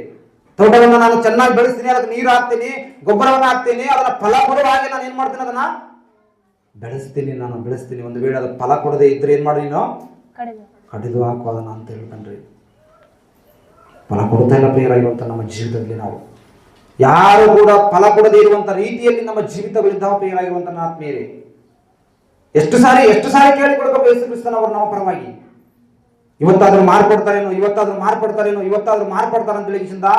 ತೋಟವನ್ನು ನಾನು ಚೆನ್ನಾಗಿ ಬೆಳೆಸ್ತೀನಿ ಅದಕ್ಕೆ ನೀರು ಹಾಕ್ತೀನಿ ಗೊಬ್ಬರವನ್ನು ಹಾಕ್ತೀನಿ ಅದರ ಫಲ ಕೊಡುವ ಹಾಗೆ ನಾನು ಏನು ಮಾಡ್ತೀನಿ ಅದನ್ನ? ಬೆಳೆಸ್ತೀನಿ ನಾನು ಬೆಳೆಸ್ತೀನಿ. ಒಂದು ವೇಳೆ ಅದು ಫಲ ಕೊಡದೆ ಇದ್ರೆ ಏನು ಮಾಡಿ ನೀನು? ಕಡೆದು ಹಾಕು. ಅದನ್ನ ಅಂತ ಹೇಳ್ತಾನ್ರಿ. ಫಲ ಕೊಡ್ತಾ ಇಲ್ಲ ಪ್ರಿಯರಾಗಿರುವಂಥ ನಮ್ಮ ಜೀವಿತದಲ್ಲಿ ನಾವು. ಯಾರು ಕೂಡ ಫಲ ಕೊಡದೇ ಇರುವಂತ ರೀತಿಯಲ್ಲಿ ನಮ್ಮ ಜೀವಿತಗಳಿದ್ದಾವ ಪ್ರಿಯರಾಗಿರುವಂಥ ಆತ್ಮೀಯರೇ. ಎಷ್ಟು ಸಾರಿ ಎಷ್ಟು ಸಾರಿ ಕೇಳಿಕೊಳ್ಬೇಕು ಯೇಸು ಕ್ರಿಸ್ತನವರು ನಮ್ಮ ಪರವಾಗಿ. ಇವತ್ತಾದ್ರೂ ಮಾರ್ಪಡ್ತಾರೇನೋ ಇವತ್ತಾದ್ರೂ ಮಾರ್ಪಡ್ತಾರೇನೋ, ಇವತ್ತಾದ್ರೂ ಮಾರ್ಪಡ್ತಾರೆ ಅಂತ ಹೇಳಿದಿಂದ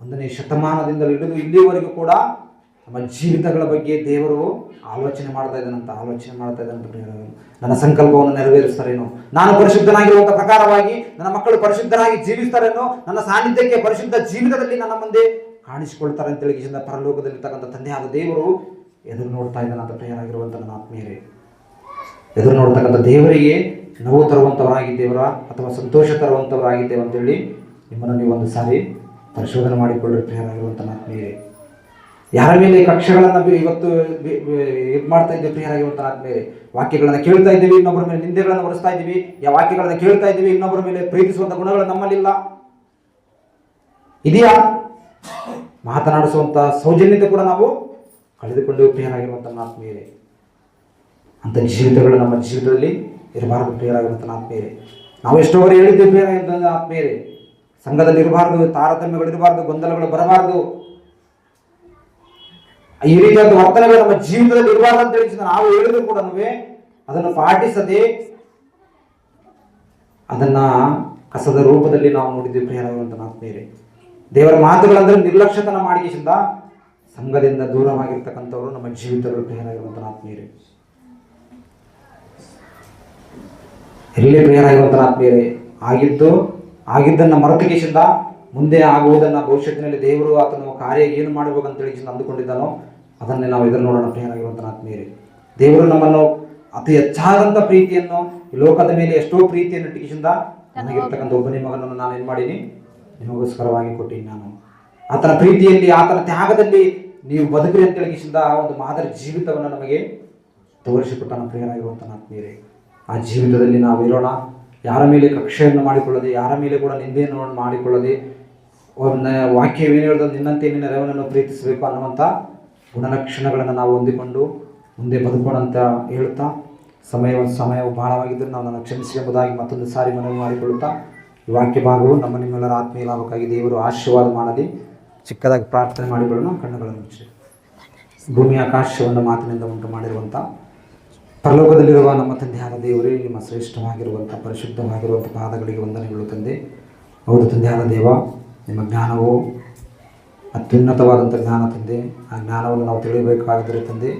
ಒಂದನೇ ಶತಮಾನದಿಂದಲೂ ಹಿಡಿದು ಇಲ್ಲಿವರೆಗೂ ಕೂಡ ನಮ್ಮ ಜೀವಿತಗಳ ಬಗ್ಗೆ ದೇವರು ಆಲೋಚನೆ ಮಾಡ್ತಾ ಇದ್ದಾನಂತ ಆಲೋಚನೆ ಮಾಡ್ತಾ ಇದ್ದಾನಂತ ನನ್ನ ಸಂಕಲ್ಪವನ್ನು ನೆರವೇರಿಸ್ತಾರೇನೋ, ನಾನು ಪರಿಶುದ್ಧನಾಗಿರುವಂತ ಪ್ರಕಾರವಾಗಿ ನನ್ನ ಮಕ್ಕಳು ಪರಿಶುದ್ಧರಾಗಿ ಜೀವಿಸ್ತಾರೇನೋ, ನನ್ನ ಸಾನ್ನಿಧ್ಯಕ್ಕೆ ಪರಿಶುದ್ಧ ಜೀವಿತದಲ್ಲಿ ನನ್ನ ಮುಂದೆ ಕಾಣಿಸಿಕೊಳ್ತಾರೆ ಅಂತ ಹೇಳಿ ಪರಲೋಕದಲ್ಲಿ ಪರಲೋಕದಲ್ಲಿರ್ತಕ್ಕಂಥ ತಂದೆಯಾದ ದೇವರು ಎದುರು ನೋಡ್ತಾ ಇದ್ದಾನಂತ ಪ್ರಿಯರಾಗಿರುವಂಥ ನನ್ನ ಆತ್ಮೀಯರೇ. ಎದುರು ನೋಡ್ತಕ್ಕಂಥ ದೇವರಿಗೆ ನೋವು ತರುವಂಥವರಾಗಿದ್ದೇವರ ಅಥವಾ ಸಂತೋಷ ತರುವಂಥವರಾಗಿದ್ದೇವೆ ಅಂತೇಳಿ ನಿಮ್ಮನ್ನು ನೀವು ಒಂದು ಸಾರಿ ಪರಿಶೋಧನೆ ಮಾಡಿಕೊಳ್ಳಿ ಪ್ರಿಯರಾಗಿರುವಂಥ ಆತ್ಮೀಯರೇ. ಯಾರ ಮೇಲೆ ಕಕ್ಷಗಳನ್ನು ಇವತ್ತು ಇದು ಮಾಡ್ತಾ ಇದ್ದೀವಿ ಪ್ರಿಯರಾಗಿರುವಂಥ ಆತ್ಮೀಯರೇ. ವಾಕ್ಯಗಳನ್ನು ಕೇಳ್ತಾ ಇದ್ದೀವಿ, ಇನ್ನೊಬ್ಬರ ಮೇಲೆ ನಿಂದೆಗಳನ್ನು ಹೊರಿಸ್ತಾ ಇದ್ದೀವಿ. ಯಾವ ವಾಕ್ಯಗಳನ್ನು ಕೇಳ್ತಾ ಇದ್ದೀವಿ, ಇನ್ನೊಬ್ಬರ ಮೇಲೆ ಪ್ರೀತಿಸುವಂಥ ಗುಣಗಳು ನಮ್ಮಲ್ಲಿಲ್ಲ. ಇದೆಯಾ? ಮಾತನಾಡಿಸುವಂಥ ಸೌಜನ್ಯತೆ ಕೂಡ ನಾವು ಕಳೆದುಕೊಂಡು ಪ್ರಿಯರಾಗಿರುವಂಥ ಆತ್ಮೀಯರೇ. ಅಂಥ ಜೀವಿತಗಳು ನಮ್ಮ ಜೀವಿತದಲ್ಲಿ ಇರಬಾರದು ಪ್ರಿಯರಾಗಿರುತ್ತಾನೆ ಆತ್ಮೀಯರೇ ನಾವು ಎಷ್ಟೋವರೆ ಬಾರಿ ಹೇಳಿದ್ದೇವೆ ಪ್ರಿಯರಾಗಿರುವಂಥ ಆತ್ಮೀಯರೇ. ಸಂಘದಲ್ಲಿ ಇರಬಾರ್ದು ತಾರತಮ್ಯಗಳು ಇರಬಾರ್ದು ಗೊಂದಲಗಳು ಬರಬಾರ್ದು. ಈ ರೀತಿಯಾದ ವರ್ತನೆಗಳು ನಮ್ಮ ಜೀವಿತದಲ್ಲಿ ಇರಬಾರ್ದು ಅಂತ ಹೇಳಿ ನಾವು ಹೇಳಿದ್ರು ಕೂಡ ಅದನ್ನು ಪಾಟಿಸದೆ ಅದನ್ನ ಕಸದ ರೂಪದಲ್ಲಿ ನಾವು ನೋಡಿದ್ವಿ ಪ್ರಿಯರಾಗಿರುವಂತಹ ಆತ್ಮೀಯರೇ ದೇವರ ಮಾತುಗಳಂದ್ರೆ ನಿರ್ಲಕ್ಷ್ಯತನ ಮಾಡಿಕೆಯಿಂದ ಸಂಘದಿಂದ ದೂರವಾಗಿರ್ತಕ್ಕಂಥವರು ನಮ್ಮ ಜೀವಿತಗಳು ಪ್ರಿಯರಾಗಿರುವಂತಹ ಆತ್ಮೀಯರೇ ಎಲ್ಲಿ ಪ್ರಿಯರಾಗಿರುವಂಥ ಆತ್ಮೀಯರೇ, ಆಗಿದ್ದು, ಆಗಿದ್ದನ್ನು ಮರೆತುಕೇಶಿಂದ ಮುಂದೆ ಆಗುವುದನ್ನು ಭವಿಷ್ಯತ್ತಿನಲ್ಲಿ ದೇವರು ಆತನ ಕಾರ್ಯ ಏನು ಮಾಡಬೇಕು ಅಂತ ಹೇಳಿ ಅಂದುಕೊಂಡಿದ್ದಾನೋ, ಅದನ್ನೇ ನಾವು ಎದುರು ನೋಡೋಣ ಪ್ರಿಯರಾಗಿರುವಂಥ ಆತ್ಮೀಯರೇ. ದೇವರು ನಮ್ಮನ್ನು ಅತಿ ಹೆಚ್ಚಾದಂಥ ಪ್ರೀತಿಯನ್ನು ಲೋಕದ ಮೇಲೆ ಎಷ್ಟೋ ಪ್ರೀತಿಯನ್ನು ಇಟ್ಟಿಗೆಸಿಂದ ನನಗಿರ್ತಕ್ಕಂಥ ಒಬ್ಬನೇ ಮಗನನ್ನು ನಾನು ಏನು ಮಾಡೀನಿ? ನಿಮಗೋಸ್ಕರವಾಗಿ ಕೊಟ್ಟೀನಿ ನಾನು. ಆತನ ಪ್ರೀತಿಯಲ್ಲಿ, ಆತನ ತ್ಯಾಗದಲ್ಲಿ ನೀವು ಬದುಕಿರಿ ಅಂತ ಆ ಒಂದು ಮಾದರಿ ಜೀವಿತವನ್ನು ನಮಗೆ ತೋರಿಸಿಕೊಟ್ಟನ ಪ್ರಿಯರಾಗಿರುವಂಥ ಆತ್ಮೀಯರೇ. ಆ ಜೀವಿತದಲ್ಲಿ ನಾವು ಇರೋಣ. ಯಾರ ಮೇಲೆ ಕಕ್ಷೆಯನ್ನು ಮಾಡಿಕೊಳ್ಳದೆ, ಯಾರ ಮೇಲೆ ಕೂಡ ನಿಂದೆಯನ್ನು ಮಾಡಿಕೊಳ್ಳದೆ ವಾಕ್ಯವೇನು ಹೇಳಿದ ನಿನ್ನಂತೆ ನಿನ್ನ ನೆರವನನ್ನು ಪ್ರೀತಿಸಬೇಕು ಅನ್ನುವಂಥ ಗುಣಲಕ್ಷಣಗಳನ್ನು ನಾವು ಹೊಂದಿಕೊಂಡು ಮುಂದೆ ಬದುಕೋಣ ಅಂತ ಹೇಳ್ತಾ ಸಮಯ ಸಮಯವು ಬಹಳವಾಗಿದ್ದರೂ ನಾವು ನನ್ನ ಕ್ಷಮಿಸಿ ಎಂಬುದಾಗಿ ಮತ್ತೊಂದು ಸಾರಿ ಮನವಿ ಮಾಡಿಕೊಳ್ಳುತ್ತಾ, ಈ ವಾಕ್ಯ ಭಾಗವು ನಮ್ಮ ನಿಮ್ಮೆಲ್ಲರ ಆತ್ಮೀಯ ಲಾಭಕ್ಕಾಗಿ ದೇವರು ಆಶೀರ್ವಾದ ಮಾಡಲಿ. ಚಿಕ್ಕದಾಗಿ ಪ್ರಾರ್ಥನೆ ಮಾಡಿಕೊಳ್ಳೋಣ, ಕಣ್ಣುಗಳನ್ನು ಮುಚ್ಚಿ ಭೂಮಿ ಆಕಾಶವನ್ನು ಮಾತಿನಿಂದ ಉಂಟು ಮಾಡಿರುವಂಥ ಪರಲೋಕದಲ್ಲಿರುವ ನಮ್ಮ ತಂದೆಯಾದ ದೇವರೇ, ನಿಮ್ಮ ಶ್ರೇಷ್ಠವಾಗಿರುವಂಥ, ಪರಿಶುದ್ಧವಾಗಿರುವಂಥ ಪಾದಗಳಿಗೆ ವಂದನೆಗಳು ತಂದೆ. ಹೌದು ತಂದೆಯಾದ ದೇವ, ನಿಮ್ಮ ಜ್ಞಾನವು ಅತ್ಯುನ್ನತವಾದಂಥ ಜ್ಞಾನ ತಂದೆ. ಆ ಜ್ಞಾನವನ್ನು ನಾವು ತಿಳಿಯಬೇಕಾಗಿದ್ದರೆ ತಂದೆ,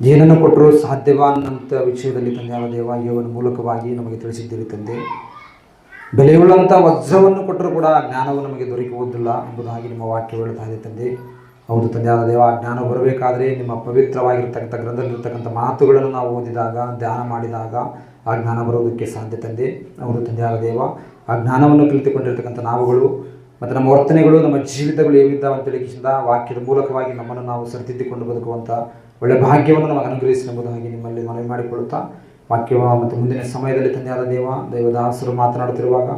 ಏನನ್ನು ಕೊಟ್ಟರೂ ಸಾಧ್ಯವಾದಂಥ ವಿಷಯದಲ್ಲಿ ತಂದೆಯಾದ ದೇವ, ಯೋವನ ಮೂಲಕವಾಗಿ ನಮಗೆ ತಿಳಿಸಿದ್ದೀರಿ ತಂದೆ. ಬೆಲೆಯುಳ್ಳಂಥ ವಜ್ರವನ್ನು ಕೊಟ್ಟರೂ ಕೂಡ ಜ್ಞಾನವು ನಮಗೆ ದೊರಕುವುದಿಲ್ಲ ಎಂಬುದಾಗಿ ನಿಮ್ಮ ವಾಕ್ಯ ಹೇಳ್ತಾ ಇದೆ ತಂದೆ. ಹೌದು ತಂದೆಯಾದ ದೇವ, ಜ್ಞಾನ ಬರಬೇಕಾದ್ರೆ ನಿಮ್ಮ ಪವಿತ್ರವಾಗಿರ್ತಕ್ಕಂಥ ಗ್ರಂಥದಲ್ಲಿರ್ತಕ್ಕಂಥ ಮಾತುಗಳನ್ನು ನಾವು ಓದಿದಾಗ, ಧ್ಯಾನ ಮಾಡಿದಾಗ ಆ ಜ್ಞಾನ ಬರೋದಕ್ಕೆ ಸಾಧ್ಯ ತಂದೆ. ಅವರು ತಂದೆಯಾದ ದೇವ, ಆ ಜ್ಞಾನವನ್ನು ಕಲಿತುಕೊಂಡಿರ್ತಕ್ಕಂಥ ನಾವುಗಳು ಮತ್ತು ನಮ್ಮ ವರ್ತನೆಗಳು, ನಮ್ಮ ಜೀವಿತಗಳು ಹೇಗಿದ್ದಾವೆ ಅಂತ ಹೇಳಿಕಿಂದ ವಾಕ್ಯದ ಮೂಲಕವಾಗಿ ನಮ್ಮನ್ನು ನಾವು ಸರಿತಿದ್ದುಕೊಂಡು ಬದುಕುವಂಥ ಒಳ್ಳೆಯ ಭಾಗ್ಯವನ್ನು ನಮಗೆ ಅನುಗ್ರಹಿಸಿ ಎಂಬುದಾಗಿ ನಿಮ್ಮಲ್ಲಿ ಮನವಿ ಮಾಡಿಕೊಳ್ಳುತ್ತಾ ವಾಕ್ಯ ಮತ್ತು ಮುಂದಿನ ಸಮಯದಲ್ಲಿ ತಂದೆಯಾದ ದೇವ, ದೈವದಾಸರು ಮಾತನಾಡುತ್ತಿರುವಾಗ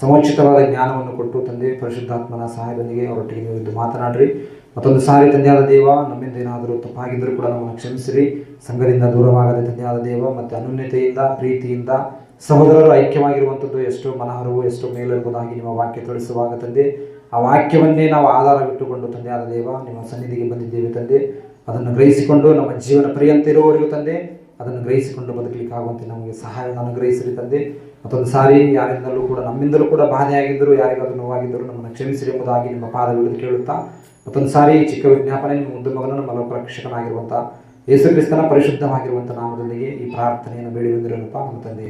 ಸಮುಚಿತವಾದ ಜ್ಞಾನವನ್ನು ಕೊಟ್ಟು ತಂದೆ ಪರಿಶುದ್ಧಾತ್ಮನ ಸಹಾಯದೊಂದಿಗೆ ಅವರೊಟ್ಟಿಗೆ ನೀವು ಮಾತನಾಡ್ರಿ. ಮತ್ತೊಂದು ಸಾರಿ ತಂದೆಯಾದ ದೇವ, ನಮ್ಮಿಂದ ಏನಾದರೂ ತಪ್ಪಾಗಿದ್ದರೂ ಕೂಡ ನಮ್ಮನ್ನು ಕ್ಷಮಿಸಿರಿ. ಸಂಘದಿಂದ ದೂರವಾಗದೆ ತಂದೆಯಾದ ದೇವ ಮತ್ತು ಅನುನ್ಯತೆಯಿಂದ, ಪ್ರೀತಿಯಿಂದ, ಸಹೋದರರು ಐಕ್ಯವಾಗಿರುವಂಥದ್ದು ಎಷ್ಟು ಮನೋಹರವು, ಎಷ್ಟು ಮೇಲೆಂಬುದಾಗಿ ನಿಮ್ಮ ವಾಕ್ಯ ತಿಳಿಸುವಾಗ ತಂದೆ. ಆ ವಾಕ್ಯವನ್ನೇ ನಾವು ಆಧಾರವಿಟ್ಟುಕೊಂಡು ತಂದೆಯಾದ ದೇವ, ನಿಮ್ಮ ಸನ್ನಿಧಿಗೆ ಬಂದಿದ್ದೇವೆ ತಂದೆ. ಅದನ್ನು ಗ್ರಹಿಸಿಕೊಂಡು ನಮ್ಮ ಜೀವನ ಪರ್ಯಂತ ಇರುವವರೆಗೂ ತಂದೆ. ಅದನ್ನು ಗ್ರಹಿಸಿಕೊಂಡು ಬದುಕಲಿಕ್ಕಾಗುವಂತೆ ನಮಗೆ ಸಹಾಯವನ್ನು ಅನುಗ್ರಹಿಸಿರಿ ತಂದೆ. ಮತ್ತೊಂದು ಸಾರಿ ಯಾರಿಂದಲೂ ಕೂಡ ನಮ್ಮಿಂದಲೂ ಕೂಡ ಬಾಧೆಯಾಗಿದ್ದರು, ಯಾರಿಗಾದರೂ ನೋವಾಗಿದ್ದರೂ ನಮ್ಮನ್ನು ಕ್ಷಮಿಸಿರಿ ಎಂಬುದಾಗಿ ನಿಮ್ಮ ಪಾದವಿಳಿದು ಕೇಳುತ್ತಾ ಮತ್ತೊಂದು ಸಾರಿ ಚಿಕ್ಕ ವಿಜ್ಞಾಪನೆ ನಿಮ್ಮ ಮುದ್ದು ಮಗನ ನಮ್ಮ ಲೋಕರಕ್ಷಕನಾಗಿರುವಂಥ ಯೇಸು ಕ್ರಿಸ್ತನ ಪರಿಶುದ್ಧವಾಗಿರುವಂಥ ನಾಮದೊಂದಿಗೆ ಈ ಪ್ರಾರ್ಥನೆಯನ್ನು ಬೇಡಿ ಬಂದಿರಲಪ್ಪ ನಮ್ಮ ತಂದೆ.